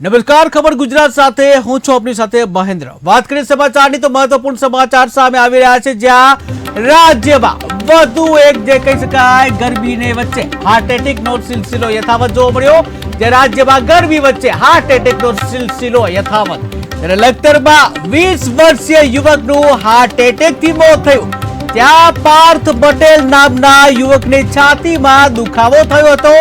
નમસ્કાર, ખબર ગુજરાત સાથે. હું છું આપની સાથે મહેન્દ્ર. વાત કરીએ સમાચારની તો મહત્વપૂર્ણ સમાચાર સામે આવી રહ્યા છે, જ્યાં રાજ્યમાં વધુ એક જે કહી શકાય ગરમીને વચ્ચે હાર્ટ એટેકનો સિલસિલો યથાવત જોવા મળ્યો. જે રાજ્યમાં ગરમી વચ્ચે હાર્ટ એટેકનો સિલસિલો યથાવત. ત્યારે લખતરમાં વીસ વર્ષીય યુવકનું હાર્ટ એટેકથી મોત થયું. ત્યાં પાર્થ પટેલ નામના યુવકને છાતીમાં દુખાવો થયો હતો.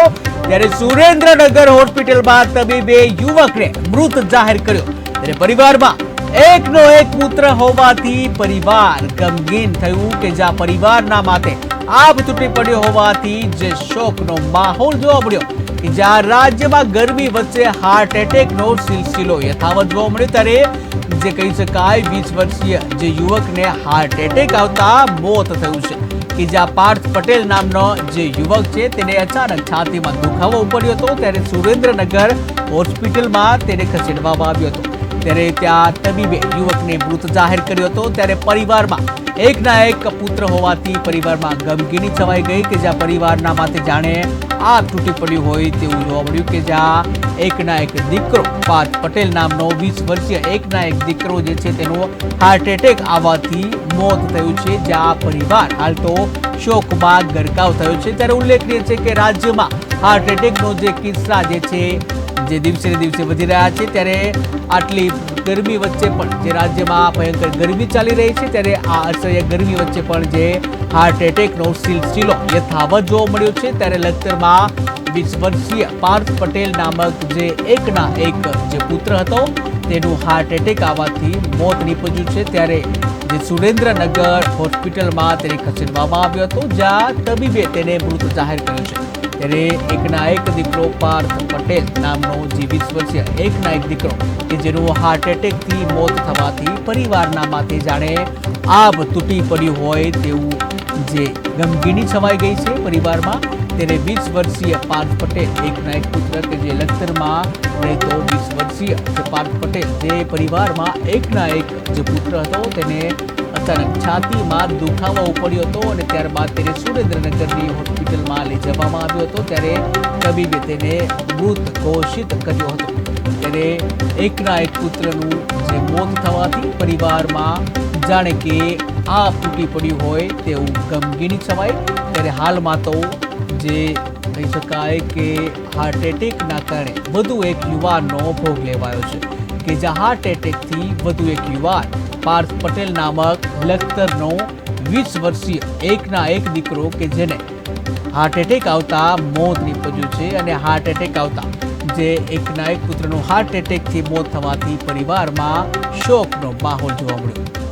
ત્યારે સુરેન્દ્રનગર હોસ્પિટલમાં તબીબે યુવકને મૃત જાહેર કર્યો. ત્યારે પરિવારમાં એકનો એક પુત્ર હોવાથી પરિવાર ગમગીન થયું કે જ્યાં પરિવારના માથે આપ તૂટી પડ્યો હોવાથી જે શોકનો માહોલ જોવા મળ્યો. જ્યાં રાજ્યમાં ગરમી વચ્ચે હાર્ટ એટેકનો સિલસિલો યથાવત જોવા મળ્યો. ત્યારે જે કહી શકાય, વીસ વર્ષીય જે યુવકને હાર્ટ એટેક આવતા મોત થયું છે. કે જ્યાં પાર્થ પટેલ નામનો જે યુવક છે, તેને અચાનક છાતીમાં દુખાવો ઉપડ્યો હતો. ત્યારે સુરેન્દ્રનગર હોસ્પિટલમાં તેને ખસેડવામાં આવ્યો હતો. ત્યારે ત્યાં તબીબે યુવકને મૃત જાહેર કર્યો હતો. ત્યારે પરિવારમાં એકના એક પુત્ર હોવાથી પરિવારમાં ગમગીની છવાઈ ગઈ કે જ્યાં પરિવારના માથે જાણે આગ તૂટી પડ્યું હોય તેવું જોવા મળ્યું કે જ્યાં એકના એક દીકરો પાર્થ પટેલ નામનો વીસ વર્ષીય એકના એક દીકરો જે છે તેનો હાર્ટ એટેક આવવાથી મોત થયું છે. જ્યાં પરિવાર હાલ તો શોકમાં ગરકાવ થયો છે. ત્યારે ઉલ્લેખનીય છે કે રાજ્યમાં હાર્ટ એટેકનો જે કિસ્સા જે છે જે દિવસે ને દિવસે વધી રહ્યા છે, ત્યારે આટલી ગરમી વચ્ચે પણ જે રાજ્યમાં ભયંકર ગરમી ચાલી રહી છે, ત્યારે આ અસહ્ય ગરમી વચ્ચે પણ જે હાર્ટ એટેકનો સિલસિલો યથાવત જોવા મળ્યો છે, ત્યારે લખતરમાં વીસ વર્ષીય પાર્થ પટેલ નામક જે એકના એક જે પુત્ર હતો, તેનું હાર્ટ એટેક આવવાથી મોત નીપજ્યું છે, ત્યારે જે સુરેન્દ્રનગર હોસ્પિટલમાં તેને ખસેડવામાં આવ્યો હતો, જ્યાં તબીબે તેને મૃત જાહેર કર્યો છે. ત્યારે એક દીકરો પાર્થ પટેલ નામનો જીવિત વીસ વર્ષીય એકના એક દીકરો કે જેનું હાર્ટ એટેકથી મોત થવાથી પરિવારના માથે જાણે આબ તૂટી પડ્યું હોય તેવું જે ગમગીની છવાઈ ગઈ છે પરિવારમાં. ત્યારે વીસ વર્ષીય પાર્થ પટેલ એકના એક પુત્ર કે જે લખતરમાં રહેતો વીસ વર્ષીય જે પાર્થ પટેલ. જે પરિવારમાં એકના એક જે પુત્ર હતો, તેને અચાનક છાતીમાં દુખાવો ઉપડ્યો હતો અને ત્યારબાદ તેને સુરેન્દ્રનગરની હોસ્પિટલમાં લઈ જવામાં આવ્યો હતો. ત્યારે તબીબે તેને મૃત ઘોષિત કર્યો હતો. ત્યારે એકના એક પુત્રનું જે મોત થવાથી પરિવારમાં જાણે કે આ તૂટી પડ્યું હોય તેવું ગમગીની છવાય ત્યારે હાલમાં તો જે કહી શકાય કે હાર્ટ એટેકના કારણે વધુ એક યુવાનનો ભોગ લેવાયો છે. કે જે હાર્ટ એટેકથી વધુ એક યુવાન, પાર્થ પટેલ નામક લખતરનો વીસ વર્ષીય એકના એક દીકરો કે જેને હાર્ટ એટેક આવતા મોત નીપજ્યું છે અને હાર્ટ એટેક આવતા જે એકના એક પુત્રનું હાર્ટ એટેકથી મોત થવાથી પરિવારમાં શોકનો માહોલ જોવા મળ્યો.